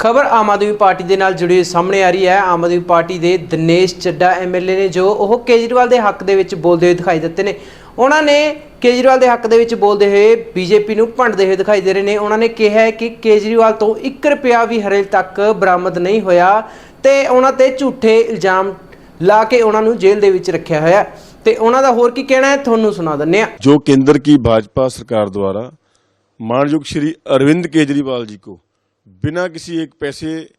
ਖਬਰ ਆਮ ਆਦਮੀ ਪਾਰਟੀ ਦੇ ਨਾਲ ਜੁੜੀ ਸਾਹਮਣੇ ਆ ਰਹੀ ਹੈ। ਆਮ ਆਦਮੀ ਪਾਰਟੀ ਦੇ ਦਿਨੇਸ਼ ਚੱਡਾ ਐਮਐਲਏ ਨੇ ਜੋ ਉਹ ਕੇਜਰੀਵਾਲ ਦੇ ਹੱਕ ਦੇ ਵਿੱਚ ਬੋਲਦੇ ਹੋਏ ਦਿਖਾਈ ਦਿੱਤੇ ਨੇ। ਉਹਨਾਂ ਨੇ ਕੇਜਰੀਵਾਲ ਦੇ ਹੱਕ ਦੇ ਵਿੱਚ ਬੋਲਦੇ ਹੋਏ ਬੀਜੇਪੀ ਨੂੰ ਭੰਡਦੇ ਹੋਏ ਦਿਖਾਈ ਦੇ ਰਹੇ ਨੇ। ਉਹਨਾਂ ਨੇ ਕਿਹਾ ਕਿ ਕੇਜਰੀਵਾਲ ਤੋਂ 1 ਰੁਪਿਆ ਵੀ ਹਰੇ ਤੱਕ ਬਰਾਮਦ ਨਹੀਂ ਹੋਇਆ ਤੇ ਉਹਨਾਂ ਤੇ ਝੂਠੇ ਇਲਜ਼ਾਮ ਲਾ ਕੇ ਉਹਨਾਂ ਨੂੰ ਜੇਲ੍ਹ ਦੇ ਵਿੱਚ ਰੱਖਿਆ ਹੋਇਆ। ਤੇ ਉਹਨਾਂ ਦਾ ਹੋਰ ਕੀ ਕਹਿਣਾ ਹੈ, ਤੁਹਾਨੂੰ ਸੁਣਾ ਦਿੰਨੇ ਆ ਜੋ ਕੇਂਦਰ ਕੀ ਭਾਜਪਾ ਸਰਕਾਰ ਦੁਆਰਾ ਮਾਨਯੋਗ ਸ਼੍ਰੀ ਅਰਵਿੰਦ ਕੇਜਰੀਵਾਲ ਜੀ ਕੋ बिना किसी एक पैसे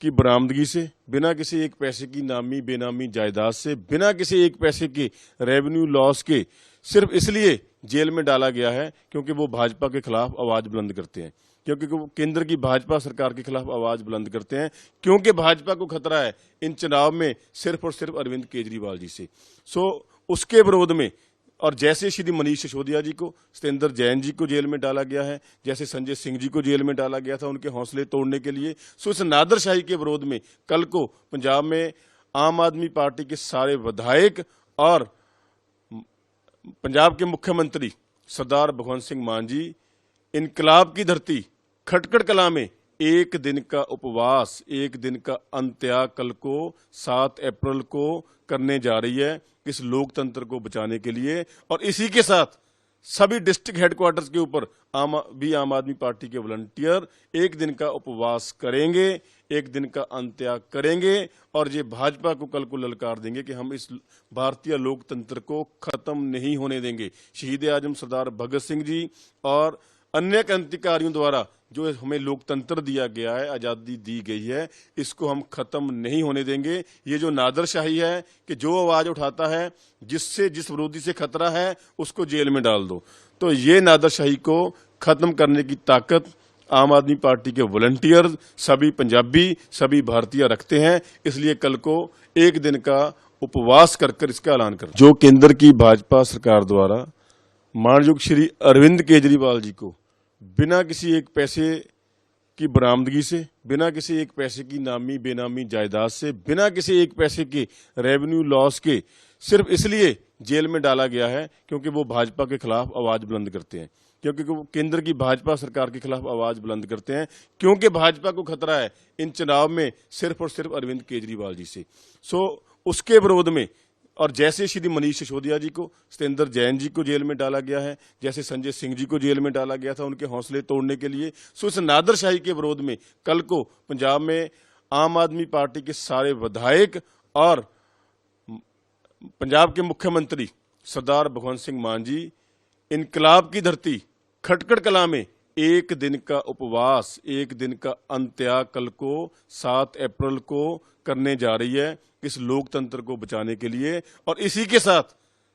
की बरामदगी से, बिना किसी एक पैसे की नामी, बेनामी जायदाद से, बिना किसी एक पैसे के रेवेन्यू लॉस के सिर्फ़ इसलिए जेल में डाला गया है क्योंकि वो भाजपा के खिलाफ आवाज़ बुलंद करते हैं। क्योंकि वो केंद्र की भाजपा सरकार के खिलाफ आवाज़ बुलंद करते हैं, क्योंकि भाजपा को खतरा है इन चुनाव में सिर्फ़ और सिर्फ़ अरविंद केजरीवाल जी से। सो, उसके विरोध में और जैसे श्री मनीष सिसोदिया जी को सत्येंद्र जैन जी को जेल में डाला गया है, जैसे संजय सिंह जी को जेल में डाला गया था, उनके हौसले तोड़ने के लिए, सो इस नादरशाही के विरोध में कल को पंजाब में आम आदमी पार्टी के सारे विधायक और पंजाब के मुख्यमंत्री सरदार भगवंत सिंह मान जी, इनकलाब की धरती खटकड़ कला में एक दिन का उपवास, एक दिन का अंत्याग कल को, सात अप्रैल को करने जा रही है इस लोकतंत्र को बचाने के लिए। और इसी के साथ सभी डिस्ट्रिक्ट हेडक्वार्टर्स के ऊपर आम, भी आम आदमी पार्टी के वॉलंटियर एक दिन का उपवास करेंगे, एक दिन का अंत्याग करेंगे और ये भाजपा को कल को ललकार देंगे कि हम इस भारतीय लोकतंत्र को खत्म नहीं होने देंगे। शहीद आज़म सरदार भगत सिंह जी और अन्य क्रांतिकारियों द्वारा जो हमें लोकतंत्र दिया गया है, आज़ादी दी गई है, इसको हम खत्म नहीं होने देंगे। ये जो नादरशाही है कि जो आवाज़ उठाता है, जिससे, जिस विरोधी से खतरा है, उसको जेल में डाल दो। तो ये नादरशाही को खत्म करने की ताकत आम आदमी पार्टी के वॉलंटियर सभी पंजाबी, सभी भारतीय रखते हैं। इसलिए कल को एक दिन का उपवास कर कर इसका ऐलान कर। जो केंद्र की भाजपा सरकार द्वारा मानयुग श्री अरविंद केजरीवाल जी को बिना किसी एक पैसे की बरामदगी से, बिना किसी एक पैसे की नामी बेनामी जायदाद से, बिना किसी एक पैसे के रेवेन्यू लॉस के सिर्फ़ इसलिए जेल में डाला गया है क्योंकि वो भाजपा के खिलाफ आवाज़ बुलंद करते हैं। क्योंकि वो केंद्र की भाजपा सरकार के खिलाफ आवाज़ बुलंद करते हैं, क्योंकि भाजपा को खतरा है इन चुनाव में सिर्फ़ और सिर्फ़ अरविंद केजरीवाल जी से। सो, उसके विरोध में और जैसे श्री मनीष सिसोदिया जी को सत्येंद्र जैन जी को जेल में डाला गया है, जैसे संजय सिंह जी को जेल में डाला गया था, उनके हौसले तोड़ने के लिए, सो इस नादरशाही के विरोध में कल को पंजाब में आम आदमी पार्टी के सारे विधायक और पंजाब के मुख्यमंत्री सरदार भगवंत सिंह मान जी, इनकलाब की धरती खटकड़ कला में एक दिन का उपवास, एक दिन का अंत्याग कल को, सात अप्रैल को करने जा रही है इस लोकतंत्र को बचाने के लिए। और इसी के साथ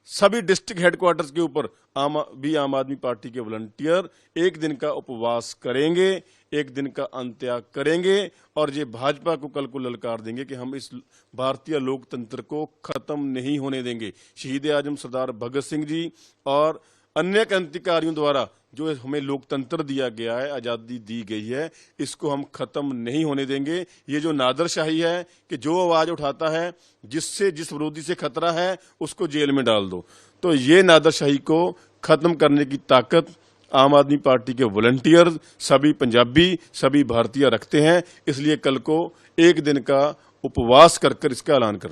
सभी डिस्ट्रिक्ट हेडक्वार्टर्स के ऊपर आम, भी आम आदमी पार्टी के वॉलंटियर एक दिन का उपवास करेंगे, एक दिन का अंत्याग करेंगे और ये भाजपा को कल को ललकार देंगे कि हम इस भारतीय लोकतंत्र को खत्म नहीं होने देंगे। शहीद आज़म सरदार भगत सिंह जी और अन्य क्रांतिकारियों द्वारा जो हमें लोकतंत्र दिया गया है, आज़ादी दी गई है, इसको हम खत्म नहीं होने देंगे। ये जो नादरशाही है कि जो आवाज़ उठाता है, जिससे, जिस विरोधी से खतरा है, उसको जेल में डाल दो। तो ये नादरशाही को खत्म करने की ताकत आम आदमी पार्टी के वॉलंटियर सभी पंजाबी, सभी भारतीय रखते हैं। इसलिए कल को एक दिन का उपवास कर कर इसका ऐलान कर